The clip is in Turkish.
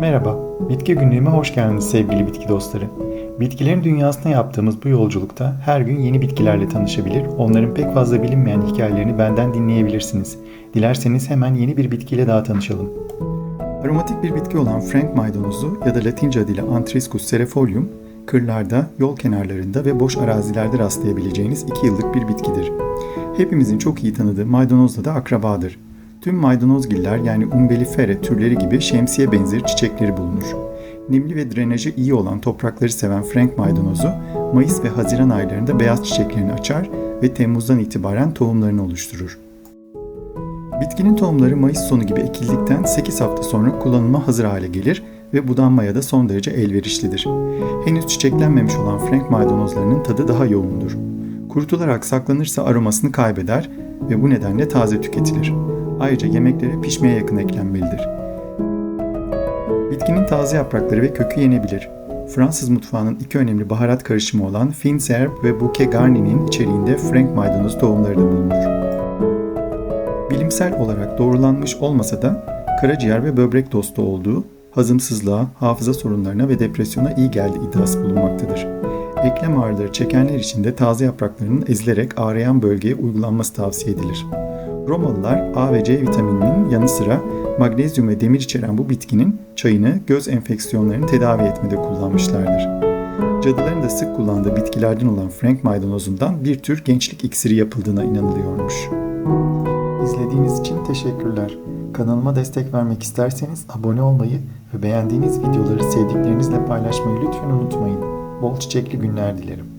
Merhaba, Bitki Günlüğü'me hoş geldiniz sevgili bitki dostları. Bitkilerin dünyasına yaptığımız bu yolculukta her gün yeni bitkilerle tanışabilir, onların pek fazla bilinmeyen hikayelerini benden dinleyebilirsiniz. Dilerseniz hemen yeni bir bitkiyle daha tanışalım. Aromatik bir bitki olan Frank maydanozu ya da Latince adıyla Antriscus cerefolium, kırlarda, yol kenarlarında ve boş arazilerde rastlayabileceğiniz 2 yıllık bir bitkidir. Hepimizin çok iyi tanıdığı maydanozla da akrabadır. Tüm maydanozgiller yani umbellifera türleri gibi şemsiye benzeri çiçekleri bulunur. Nemli ve drenajı iyi olan toprakları seven Frank maydanozu Mayıs ve Haziran aylarında beyaz çiçeklerini açar ve Temmuz'dan itibaren tohumlarını oluşturur. Bitkinin tohumları Mayıs sonu gibi ekildikten 8 hafta sonra kullanıma hazır hale gelir ve budanmaya da son derece elverişlidir. Henüz çiçeklenmemiş olan Frank maydanozlarının tadı daha yoğundur. Kurutularak saklanırsa aromasını kaybeder ve bu nedenle taze tüketilir. Ayrıca yemeklere pişmeye yakın eklenmelidir. Bitkinin taze yaprakları ve kökü yenebilir. Fransız mutfağının iki önemli baharat karışımı olan Fines Herb ve Bouquet Garni'nin içeriğinde Frank maydanoz tohumları da bulunur. Bilimsel olarak doğrulanmış olmasa da karaciğer ve böbrek dostu olduğu, hazımsızlığa, hafıza sorunlarına ve depresyona iyi geldiği iddiası bulunmaktadır. Eklem ağrıları çekenler için de taze yapraklarının ezilerek ağrıyan bölgeye uygulanması tavsiye edilir. Romalılar A ve C vitamininin yanı sıra magnezyum ve demir içeren bu bitkinin çayını göz enfeksiyonlarını tedavi etmede kullanmışlardır. Cadıların da sık kullandığı bitkilerden olan Frank maydanozundan bir tür gençlik iksiri yapıldığına inanılıyormuş. İzlediğiniz için teşekkürler. Kanalıma destek vermek isterseniz abone olmayı ve beğendiğiniz videoları sevdiklerinizle paylaşmayı lütfen unutmayın. Bol çiçekli günler dilerim.